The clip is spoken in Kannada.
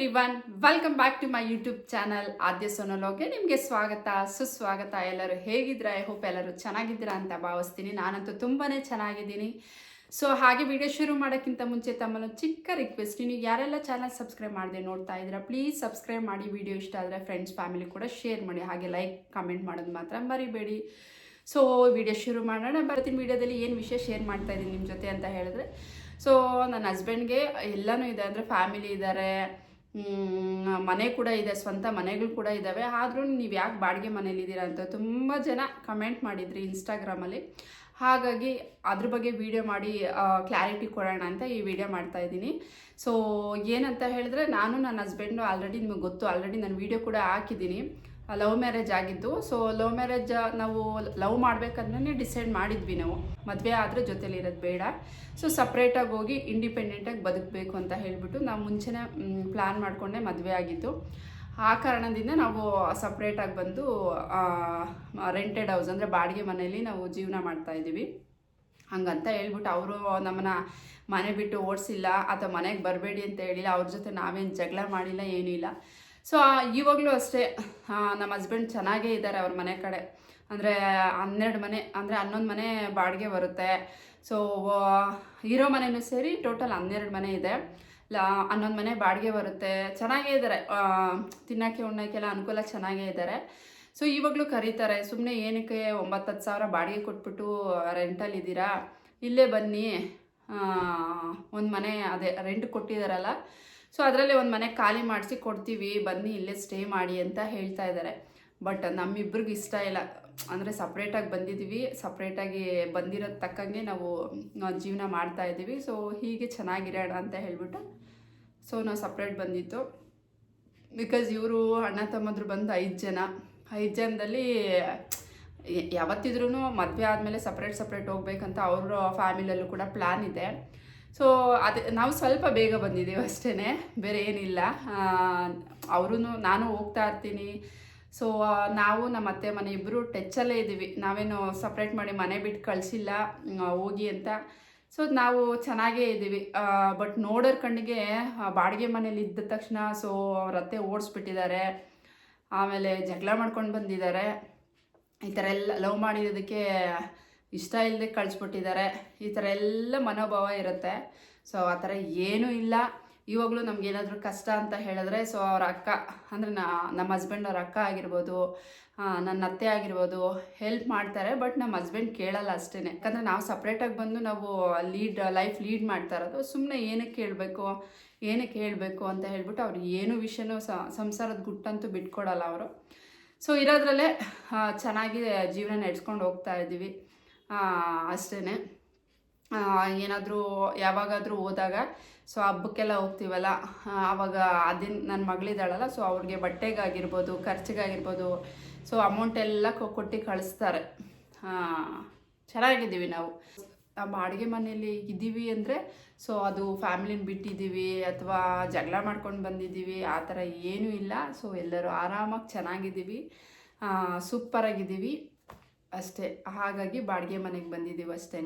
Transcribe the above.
Everyone welcome back to my YouTube channel Aadya ಸೊನೋಲೋಗೆ. ನಿಮಗೆ ಸ್ವಾಗತ, ಸುಸ್ವಾಗತ. ಎಲ್ಲರೂ ಹೇಗಿದ್ದೀರಾ? ಐ ಹೋಪ್ ಎಲ್ಲರೂ ಚೆನ್ನಾಗಿದ್ದೀರಾ ಅಂತ ಭಾವಿಸ್ತೀನಿ. ನಾನಂತೂ ತುಂಬಾ ಚೆನ್ನಾಗಿದ್ದೀನಿ. ಸೊ ಹಾಗೆ ವಿಡಿಯೋ ಶುರು ಮಾಡೋಕ್ಕಿಂತ ಮುಂಚೆ ತಮ್ಮನ್ನು ಚಿಕ್ಕ ರಿಕ್ವೆಸ್ಟ್ ನೀವು ಯಾರೆಲ್ಲ ಚಾನಲ್ ಸಬ್ಸ್ಕ್ರೈಬ್ ಮಾಡಿದೆ ನೋಡ್ತಾ ಇದ್ದೀರಾ ಪ್ಲೀಸ್ ಸಬ್ಸ್ಕ್ರೈಬ್ ಮಾಡಿ. ವಿಡಿಯೋ ಇಷ್ಟ ಆದರೆ ಫ್ರೆಂಡ್ಸ್ ಫ್ಯಾಮಿಲಿ ಕೂಡ ಶೇರ್ ಮಾಡಿ. ಹಾಗೆ ಲೈಕ್ ಕಮೆಂಟ್ ಮಾಡೋದು ಮಾತ್ರ ಮರಿಬೇಡಿ. ಸೊ ವಿಡಿಯೋ ಶುರು ಮಾಡೋಣ. ಬರ್ತೀನಿ ವಿಡಿಯೋದಲ್ಲಿ ಏನು ವಿಷಯ ಶೇರ್ ಮಾಡ್ತಾ ಇದ್ದೀನಿ ನಿಮ್ಮ ಜೊತೆ ಅಂತ ಹೇಳಿದ್ರೆ ಸೊ ನನ್ನ ಹಸ್ಬೆಂಡ್ಗೆ ಎಲ್ಲನೂ ಇದೆ ಅಂದರೆ ಫ್ಯಾಮಿಲಿ ಇದ್ದಾರೆ ಮನೆ ಕೂಡ ಇದೆ, ಸ್ವಂತ ಮನೆಗಳು ಕೂಡ ಇದ್ದಾವೆ ಆದರೂ ನೀವು ಯಾಕೆ ಬಾಡಿಗೆ ಮನೇಲಿದ್ದೀರಾ ಅಂತ ತುಂಬ ಜನ ಕಮೆಂಟ್ ಮಾಡಿದ್ರಿ ಇನ್ಸ್ಟಾಗ್ರಾಮಲ್ಲಿ ಹಾಗಾಗಿ ಅದ್ರ ಬಗ್ಗೆ ವಿಡಿಯೋ ಮಾಡಿ ಕ್ಲಾರಿಟಿ ಕೊಡೋಣ ಅಂತ ಈ ವಿಡಿಯೋ ಮಾಡ್ತಾ ಇದ್ದೀನಿ. ಸೊ ಏನಂತ ಹೇಳಿದ್ರೆ, ನಾನು ನನ್ನ ಹಸ್ಬೆಂಡು ಆಲ್ರೆಡಿ ನಿಮಗೆ ಗೊತ್ತು ಆಲ್ರೆಡಿ ನಾನು ವಿಡಿಯೋ ಕೂಡ ಹಾಕಿದ್ದೀನಿ. ಲವ್ ಮ್ಯಾರೇಜ್ ಆಗಿದ್ದು ಸೊ ಲವ್ ಮ್ಯಾರೇಜ್ ನಾವು ಲವ್ ಮಾಡಬೇಕಂದ್ರೆ ಡಿಸೈಡ್ ಮಾಡಿದ್ವಿ ನಾವು. ಮದುವೆ ಆದರೆ ಜೊತೇಲಿ ಇರೋದು ಬೇಡ. ಸೊ ಸಪ್ರೇಟಾಗಿ ಹೋಗಿ ಇಂಡಿಪೆಂಡೆಂಟಾಗಿ ಬದುಕಬೇಕು ಅಂತ ಹೇಳಿಬಿಟ್ಟು ನಾವು ಮುಂಚೆನೇ ಪ್ಲ್ಯಾನ್ ಮಾಡಿಕೊಂಡೆ ಮದುವೆ ಆಗಿತ್ತು ಆ ಕಾರಣದಿಂದ ನಾವು ಸಪ್ರೇಟಾಗಿ ಬಂದು ರೆಂಟೆಡ್ ಹೌಸ್ ಅಂದರೆ ಬಾಡಿಗೆ ಮನೆಯಲ್ಲಿ ನಾವು ಜೀವನ ಮಾಡ್ತಾ ಇದ್ದೀವಿ. ಹಂಗಂತ ಹೇಳ್ಬಿಟ್ಟು ಅವರು ನಮ್ಮನ್ನ ಮನೆ ಬಿಟ್ಟು ಓಡಿಸಿಲ್ಲ, ಅಥವಾ ಮನೆಗೆ ಬರಬೇಡಿ ಅಂತ ಹೇಳಿಲ್ಲ, ಅವ್ರ ಜೊತೆ ನಾವೇನು ಜಗಳ ಮಾಡಿಲ್ಲ, ಏನೂ ಇಲ್ಲ. ಸೊ ಇವಾಗಲೂ ಅಷ್ಟೇ ನಮ್ಮ ಹಸ್ಬೆಂಡ್ ಚೆನ್ನಾಗೇ ಇದ್ದಾರೆ ಅವ್ರ ಮನೆ ಕಡೆ. ಅಂದರೆ, ಹನ್ನೆರಡು ಮನೆ, ಅಂದರೆ ಹನ್ನೊಂದು ಮನೆ ಬಾಡಿಗೆ ಬರುತ್ತೆ. ಸೊ ಇರೋ ಮನೆಯೂ ಸೇರಿ ಟೋಟಲ್ ಹನ್ನೆರಡು ಮನೆ ಇದೆ. ಲಾ, ಹನ್ನೊಂದು ಮನೆ ಬಾಡಿಗೆ ಬರುತ್ತೆ. ಚೆನ್ನಾಗೇ ಇದ್ದಾರೆ. ತಿನ್ನೋಕ್ಕೆ, ಉಣ್ಣೋಕ್ಕೆಲ್ಲ ಅನುಕೂಲ ಚೆನ್ನಾಗೇ ಇದ್ದಾರೆ. ಸೊ ಇವಾಗಲೂ ಕರೀತಾರೆ. ಸುಮ್ಮನೆ ಏನಕ್ಕೆ ಒಂಬತ್ತು ಹತ್ತು ಸಾವಿರ ಬಾಡಿಗೆ ಕೊಟ್ಬಿಟ್ಟು ರೆಂಟಲ್ಲಿ ಇದ್ದೀರಾ? ಇಲ್ಲೇ ಬನ್ನಿ. ಒಂದು ಮನೆ ಅದೇ ರೆಂಟ್ ಕೊಟ್ಟಿದ್ದಾರಲ್ಲ ಸೊ ಅದರಲ್ಲೇ ಒಂದು ಮನೆ ಖಾಲಿ ಮಾಡಿಸಿ ಕೊಡ್ತೀವಿ, ಬನ್ನಿ ಇಲ್ಲೇ ಸ್ಟೇ ಮಾಡಿ ಅಂತ ಹೇಳ್ತಾ ಇದ್ದಾರೆ ಬಟ್ ನಮ್ಮಿಬ್ರಿಗೆ ಇಷ್ಟ ಇಲ್ಲ. ಅಂದರೆ ಸಪ್ರೇಟಾಗಿ ಬಂದಿದ್ದೀವಿ ಸಪ್ರೇಟಾಗಿ ಬಂದಿರೋದು ತಕ್ಕಂಗೆ ನಾವು ನಾವು ಜೀವನ ಮಾಡ್ತಾ ಇದ್ದೀವಿ. ಸೊ ಹೀಗೆ ಚೆನ್ನಾಗಿರೋಣ ಅಂತ ಹೇಳ್ಬಿಟ್ಟು ಸೊ ನಾವು ಸಪ್ರೇಟ್ ಬಂದಿತ್ತು ಬಿಕಾಸ್ ಇವರು ಅಣ್ಣ ತಮ್ಮಂದ್ರು ಬಂದು ಐದು ಜನ. ಐದು ಜನದಲ್ಲಿ ಯಾವತ್ತಿದ್ರೂ ಮದುವೆ ಆದಮೇಲೆ ಸಪ್ರೇಟ್ ಸಪ್ರೇಟ್ ಹೋಗ್ಬೇಕಂತ ಅವರ ಫ್ಯಾಮಿಲಿಯಲ್ಲೂ ಕೂಡ ಪ್ಲ್ಯಾನ್ ಇದೆ. ಸೊ ಅದೇ ನಾವು ಸ್ವಲ್ಪ ಬೇಗ ಬಂದಿದ್ದೀವಿ ಅಷ್ಟೇ ಬೇರೆ ಏನಿಲ್ಲ. ಅವರು ನಾನು ಹೋಗ್ತಾ ಇರ್ತೀನಿ. ಸೊ ನಾವು ನಮ್ಮ ಅತ್ತೆ ಮನೆ ಇಬ್ಬರು ಟಚ್ಚಲ್ಲೇ ಇದ್ದೀವಿ. ನಾವೇನು ಸಪ್ರೇಟ್ ಮಾಡಿ ಮನೆ ಬಿಟ್ಟು ಕಳಿಸಿಲ್ಲ ಹೋಗಿ ಅಂತ. ಸೊ ನಾವು ಚೆನ್ನಾಗೇ ಇದ್ದೀವಿ. ಬಟ್ ನೋಡೋರ್ ಕಣ್ಣಿಗೆ ಬಾಡಿಗೆ ಮನೇಲಿ ಇದ್ದ ತಕ್ಷಣ ಸೊ ಅವ್ರ ಅತ್ತೆ ಓಡಿಸ್ಬಿಟ್ಟಿದ್ದಾರೆ. ಆಮೇಲೆ ಜಗಳ ಮಾಡ್ಕೊಂಡು ಬಂದಿದ್ದಾರೆ. ಈ ಥರ ಎಲ್ಲ ಲವ್ ಮಾಡಿರೋದಕ್ಕೆ ಇಷ್ಟ ಇಲ್ಲದೆ ಕಳಿಸ್ಬಿಟ್ಟಿದ್ದಾರೆ. ಈ ಥರ ಎಲ್ಲ ಮನೋಭಾವ ಇರುತ್ತೆ. ಸೊ ಆ ಥರ ಏನೂ ಇಲ್ಲ. ಇವಾಗಲೂ ನಮಗೇನಾದರೂ ಕಷ್ಟ ಅಂತ ಹೇಳಿದ್ರೆ ಸೊ ಅವ್ರ ಅಕ್ಕ, ಅಂದರೆ ನಾ, ನಮ್ಮ ಹಸ್ಬೆಂಡ್ ಅವ್ರ ಅಕ್ಕ ಆಗಿರ್ಬೋದು ನನ್ನ ಅತ್ತೆ ಆಗಿರ್ಬೋದು ಹೆಲ್ಪ್ ಮಾಡ್ತಾರೆ ಬಟ್ ನಮ್ಮ ಹಸ್ಬೆಂಡ್ ಕೇಳಲ್ಲ ಅಷ್ಟೇ ಯಾಕಂದರೆ ನಾವು ಸಪ್ರೇಟಾಗಿ ಬಂದು ನಾವು ಲೀಡ್ ಲೈಫ್ ಲೀಡ್ ಮಾಡ್ತಾ ಇರೋದು. ಸುಮ್ಮನೆ ಏನಕ್ಕೆ ಕೇಳಬೇಕು ಏನಕ್ಕೆ ಹೇಳಬೇಕು ಅಂತ ಹೇಳ್ಬಿಟ್ಟು ಅವ್ರು ಏನು ವಿಷಯನೂ ಸಂಸಾರದ ಗುಟ್ಟಂತೂ ಬಿಟ್ಕೊಡಲ್ಲ ಅವರು. ಸೊ ಇರೋದ್ರಲ್ಲೇ ಚೆನ್ನಾಗಿ ಜೀವನ ನಡೆಸ್ಕೊಂಡು ಹೋಗ್ತಾ ಇದ್ದೀವಿ. ಅಷ್ಟೇ ಏನಾದರೂ ಯಾವಾಗಾದರೂ ಹೋದಾಗ ಸೊ ಹಬ್ಬಕ್ಕೆಲ್ಲ ಹೋಗ್ತೀವಲ್ಲ ಆವಾಗ ಅದಿನ ನನ್ನ ಮಗಳಿದ್ದಾಳಲ್ಲ ಸೊ ಅವ್ರಿಗೆ ಬಟ್ಟೆಗಾಗಿರ್ಬೋದು, ಖರ್ಚಿಗಾಗಿರ್ಬೋದು ಸೊ ಅಮೌಂಟ್ ಎಲ್ಲ ಕೊಟ್ಟು ಕಳಿಸ್ತಾರೆ. ಚೆನ್ನಾಗಿದ್ದೀವಿ ನಾವು. ನಮ್ಮ ಅಡುಗೆ ಮನೆಯಲ್ಲಿ ಇದ್ದೀವಿ ಅಂದರೆ ಸೊ ಅದು ಫ್ಯಾಮಿಲಿನ ಬಿಟ್ಟಿದ್ದೀವಿ, ಅಥವಾ ಜಗಳ ಮಾಡ್ಕೊಂಡು ಬಂದಿದ್ದೀವಿ, ಆ ಥರ ಏನೂ ಇಲ್ಲ ಸೊ ಎಲ್ಲರೂ ಆರಾಮಾಗಿ ಚೆನ್ನಾಗಿದ್ದೀವಿ ಸೂಪರಾಗಿದ್ದೀವಿ ಅಷ್ಟೇ. ಹಾಗಾಗಿ ಬಾಡಿಗೆ ಮನೆಗೆ ಬಂದಿದ್ದೀವಿ ಅಷ್ಟೇ